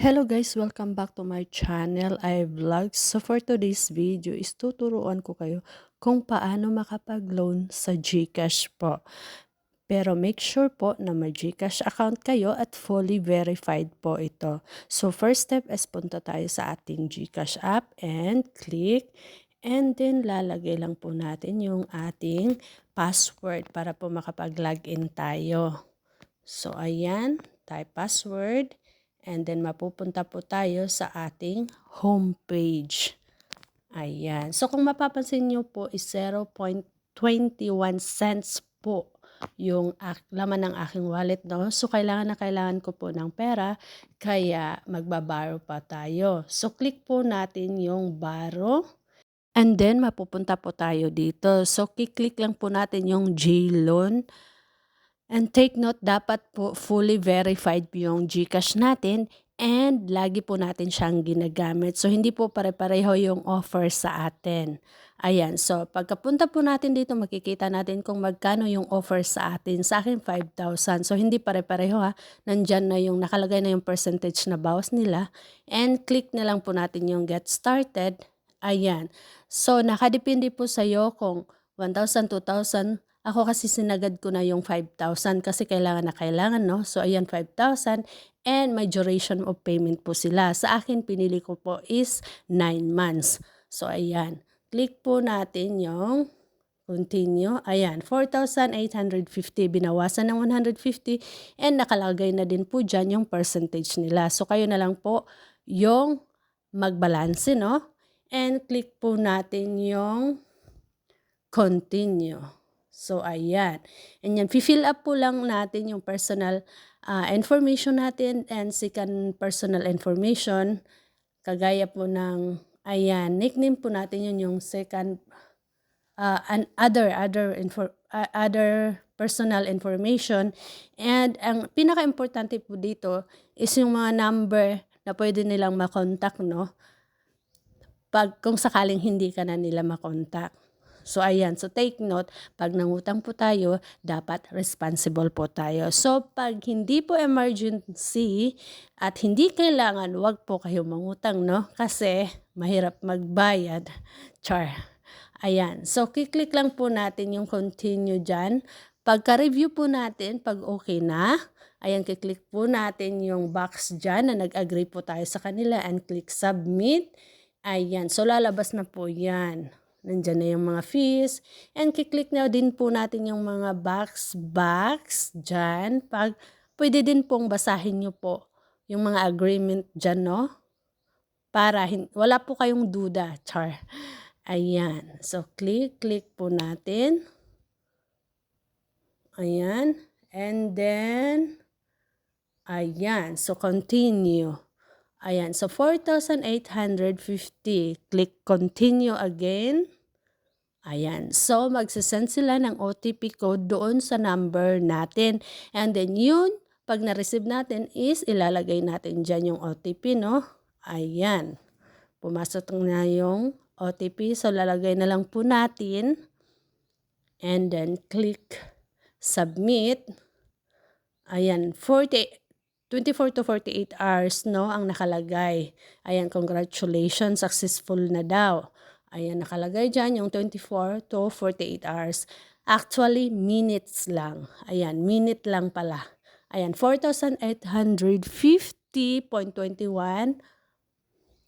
Hello guys, welcome back to my channel, I Vlogs. So for today's video is tuturuan ko kayo kung paano makapag-loan sa GCash po. Pero make sure po na may GCash account kayo at fully verified po ito. So first step is punta tayo sa ating GCash app and click and then lalagay lang po natin yung ating password para po makapag-login tayo. So ayan, type password. And then mapupunta po tayo sa ating homepage. Ayan. So kung mapapansin nyo po is 0.21 cents po yung laman ng aking wallet. No? So kailangan na kailangan ko po ng pera kaya magbabaro pa tayo. So click po natin yung borrow. And then mapupunta po tayo dito. So kiklik lang po natin yung J-loan. And take note, dapat po fully verified yung GCash natin and lagi po natin siyang ginagamit. So, hindi po pare-pareho yung offer sa atin. Ayan, so pagkapunta po natin dito, makikita natin kung magkano yung offer sa atin. Sa akin, 5,000. So, hindi pare-pareho ha. Nandyan na yung nakalagay na yung percentage na bawas nila. And click na lang po natin yung get started. Ayan. So, nakadepende po sa'yo kung 1,000, 2,000, ako kasi sinagad ko na yung 5,000 kasi kailangan na kailangan, no? So, ayan, 5,000 and may duration of payment po sila. Sa akin, pinili ko po is 9 months. So, ayan. Click po natin yung continue. Ayan, 4,850. Binawasan ng 150 and nakalagay na din po dyan yung percentage nila. So, kayo na lang po yung magbalanse, no? And click po natin yung continue. So, ayan. And yan, fill up po lang natin yung personal uh, information natin and second personal information. Kagaya po ng, ayan, nickname po natin yun yung second, uh, and other, other, info, uh, other personal information. And ang pinaka-importante po dito is yung mga number na pwede nilang makontak, no? Pag, kung sakaling hindi ka na nila makontak. So, ayan. So, take note, pag nangutang po tayo, dapat responsible po tayo. So, pag hindi po emergency at hindi kailangan, wag po kayo mangutang, no? Kasi mahirap magbayad. Char. Ayan. So, kiklik lang po natin yung continue dyan. Pagka-review po natin, pag okay na, ayan, kiklik po natin yung box dyan na nag-agree po tayo sa kanila and click submit. Ayan. So, lalabas na po yan. Nandyan na yung mga fees. And kiklik na din po natin yung mga box, box dyan. Pag, pwede din pong basahin nyo po yung mga agreement dyan, no? Para hin- wala po kayong duda, char. Ayan. So, click, click po natin. Ayan. And then, ayan. So, continue. Ayan, so 4,850. Click continue again. Ayan, so magsasend sila ng OTP code doon sa number natin. And then yun, pag na-receive natin is ilalagay natin dyan yung OTP, no? Ayan, pumasok na yung OTP. So lalagay na lang po natin. And then click submit. Ayan, 40, 24 to 48 hours, no, ang nakalagay. Ayan, congratulations, successful na daw. Ayan, nakalagay dyan yung 24 to 48 hours. Actually, minutes lang. Ayan, minute lang pala. Ayan, 4,850.21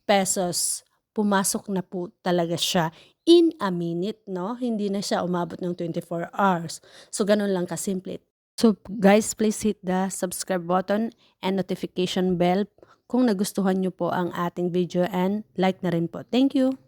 pesos. Pumasok na po talaga siya in a minute, no? Hindi na siya umabot ng 24 hours. So, ganun lang kasimple. So guys, please hit the subscribe button and notification bell kung nagustuhan nyo po ang ating video and like na rin po. Thank you!